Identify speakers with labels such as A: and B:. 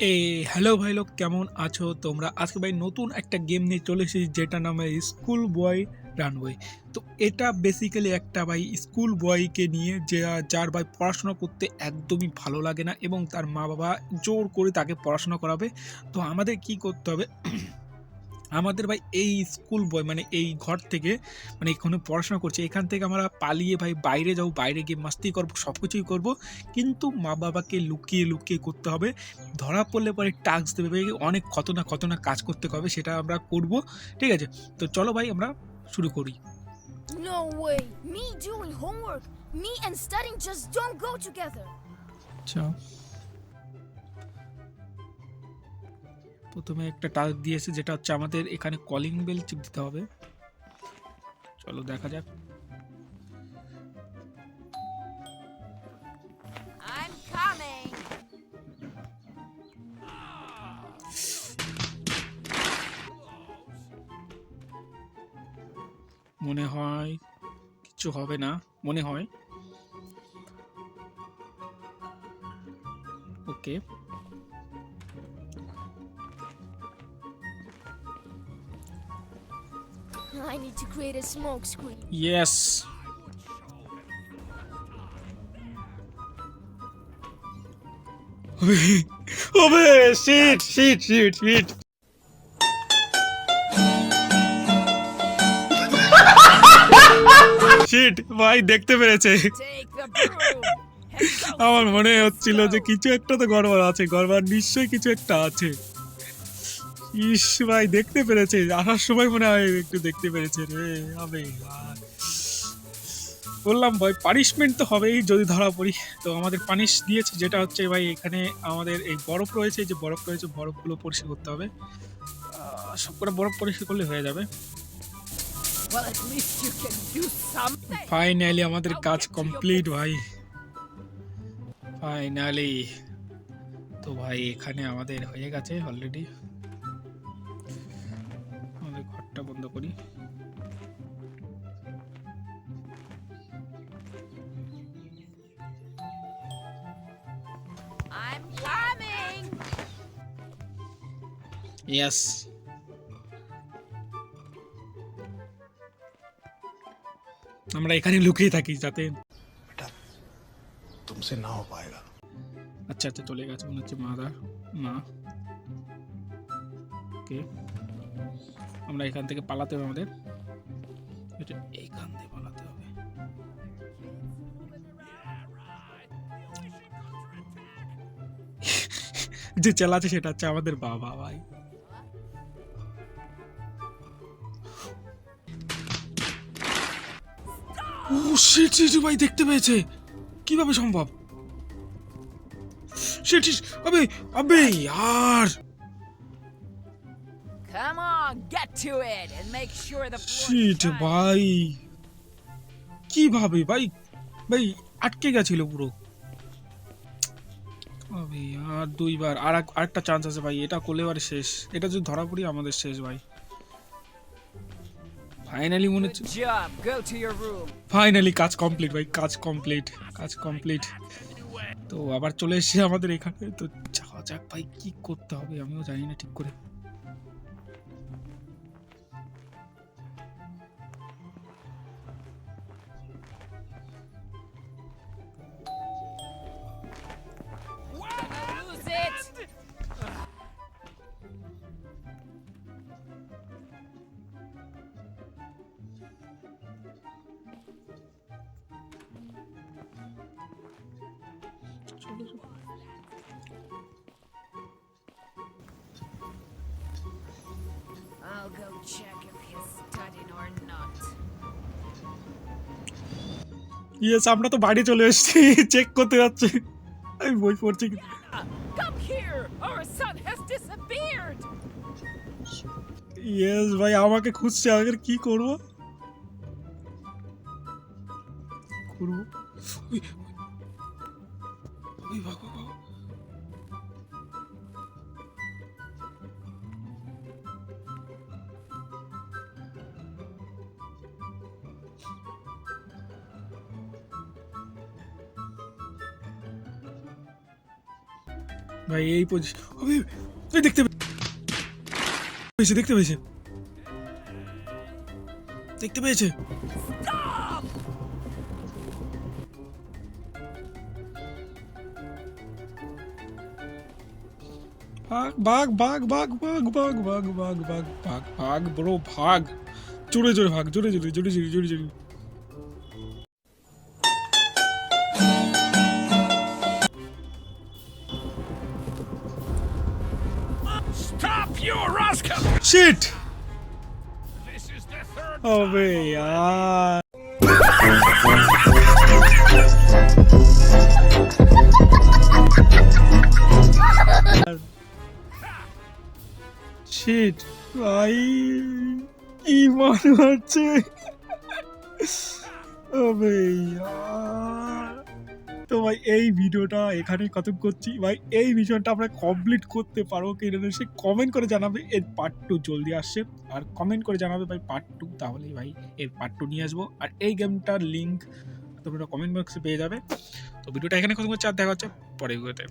A: এ hello ভাই লোক, কেমন আছো তোমরা? আজকে ভাই নতুন একটা গেম নিয়ে চলে এসেছি, যেটা নামে স্কুল বয় রানওয়ে তো এটা বেসিক্যালি একটা ভাই স্কুল বয়কে নিয়ে যে, যার ভাই পড়াশোনা করতে একদমই ভালো লাগে না এবং তার মা বাবা জোর করে তাকে পড়াশোনা করাবে। তো আমাদের কি করতে হবে? আমাদের ভাই এই স্কুল বয় মানে এই ঘর থেকে মানে এখানে পড়াশোনা করছে এখান থেকে আমরা পালিয়ে ভাই বাইরে যাব বাইরে গিয়ে মাস্তি করব সব কিছুই করব। কিন্তু মা বাবাকে লুকিয়ে লুকিয়ে করতে হবে। ধরা পড়লে পরে টাস্ক দেবে ভাই অনেক কত না কত না কাজ করতে হবে সেটা আমরা করব ঠিক আছে? তো চলো ভাই আমরা শুরু করি।
B: No way! Me doing homework, me and studying just don't go together.
A: আচ্ছা। প্রথমে একটা টাস্ক দিয়েছে যেটা হচ্ছে আমাদের এখানে কলিং বেল চিপ দিতে হবে। চলো দেখা যাক। মনে হয় কিছু হবে না মনে হয়। Okay
B: I need to create a smoke screen.
A: Yes হবে shit shit shit shit shit ভাই দেখতে পেরেছে. আমার মনে হচ্ছিল যে কিছু একটা তো গড়বড় আছে গড়বড় নিশ্চয়ই কিছু একটা আছে। ইস ভাই দেখতে পেরেছে। আসার সময় মনে হয় একটু দেখতে পেরেছে রে হবে। বললাম ভাই পানিশমেন্ট তো হবেই যদি ধরা পড়ি। তো আমাদের পানিশ দিয়েছে যেটা হচ্ছে ভাই এখানে আমাদের এই বরফ রয়েছে যে বরফ রয়েছে বরফগুলো পরিষ্কার করতে হবে। আহ, সব করে বরফ পরিষ্কার করলে হয়ে যাবে. ফাইনালি আমাদের কাজ কমপ্লিট ভাই। ফাইনালি তো ভাই এখানে আমাদের হয়ে গেছে অলরেডি ঘরটা বন্ধ করি
B: I'm coming.
A: ইয়েস আমরা এখানে লুকিয়ে থাকি যাতে
C: तुमसे ना हो पाएगा
A: আচ্ছা আচ্ছা চলে গেছে মনে হচ্ছে মাদার মা ওকে আমরা এখান থেকে পালাতে হবে আমাদের। এইখান থেকে পালাতে হবে। যে চালাচ্ছে সেটা হচ্ছে আমাদের বাবা ভাই। ও শিট শিট ভাই দেখতে পেয়েছে। কীভাবে সম্ভব? শিট শিট আবে আবে
B: on, get to it and make sure the
A: shit ভাই। কীভাবে ভাই? ভাই আটকে গেছিল পুরো। আবে আর দুইবার আর আরেকটা চান্স আছে ভাই এটা করলে এবারে শেষ। এটা যদি ধরা পড়ি আমাদের শেষ ভাই। ফাইনালি মনে হচ্ছে. ফাইনালি কাজ কমপ্লিট ভাই কাজ কমপ্লিট কাজ কমপ্লিট তো আবার চলে এসেছি আমাদের এখানে। তো যাওয়া যাক ভাই কি করতে হবে আমিও জানি না ঠিক করে।
B: I'll go check if he's studying or not.
A: Yes আমরা তো বাড়ি চলে এসেছি চেক করতে যাচ্ছে আমি বই পড়ছি কি-
B: Come here! Our son has disappeared!
A: Yes ভাই আমাকে খুঁজছে আমাকে কি করব করব ওই, ওই বাবা ভাই এই পজিশন দেখতে পেয়েছে দেখতে পেয়েছে দেখতে পেয়েছে ভাগ ভাগ ভাগ ভাগ ভাগ ভাগ ভাগ ভাগ ভাগ ভাগ ভাগ বড় ভাগ জোরে জোরে ভাগ জোরে জোরে জোরে জোরে জোরে জোরে
C: Stop, you rascal!
A: Shit!
C: This is the third
A: oh, wait, yaar. Shit, ভাই কি মনে হচ্ছে ও ভাইয়া তো ভাই, এই ভিডিওটা এখানে কত করছি। ভাই, এই মিশনটা আমরা কমপ্লিট করতে পারো কি না, সে কমেন্ট করে জানাবে, এর পার্ট টু জলদি আসছে। আর কমেন্ট করে জানাবে ভাই পার্ট টু তাহলেই ভাই এর পার্ট টু নিয়ে আসব। আর এই গেমটার লিঙ্ক তোমরা কমেন্ট বক্সে পেয়ে যাবে। তো ভিডিওটা এখানে কত করছি, আর দেখা হচ্ছে পরে ভিডিওতে